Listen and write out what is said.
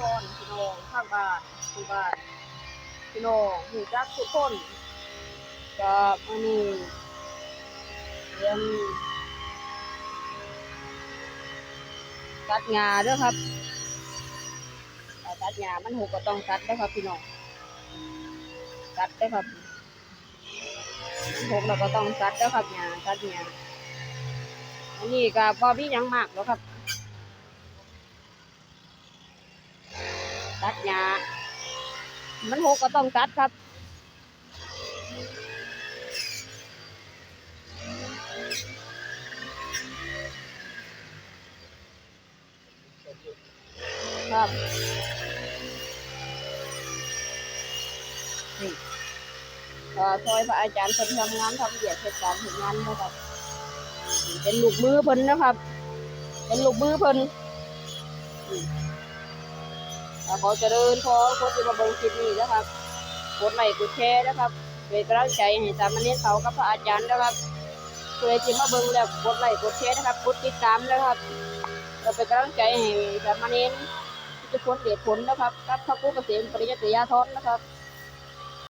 พรพี่น้องข้างบ้านที่บ้านพี่น้องหูจักทุกคนกับมื้อนี้เตรียมตัดงาด้อครับตัดงามันหกก็ต้องตัดด้อครับพี่น้องตัดด้อครับมันหกเราก็ต้องตัดด้อครับงาตัดงาอันนี้ก็บ่มีหยังมากหรอกครับ ตัดหญ้ามันหกก็ต้องตัดครับครับนี่ซอยพระอาจารย์เพิ่นทำงานทำเบียดเหตุการณ์ถึงงานนะครับเป็นลูกมือเพิ่นนะครับ เป็นลูกมือเพิ่น นี่ถ้าขอเจริญพรคนที่มาเบิ่งคลิปนี้นะครับกดไลค์กดแชร์นะครับเป็นกำลังใจให้สามเณรเขากับพระอาจารย์นะครับเพื่อที่มาเบิ่งแล้วกดไลค์กดแชร์นะครับกดติดตามนะครับเราเป็นกำลังใจให้สามเณรทุกคนเดือดผลนะครับ กับพระผู้เกษมปริยัติยาทอนนะครับ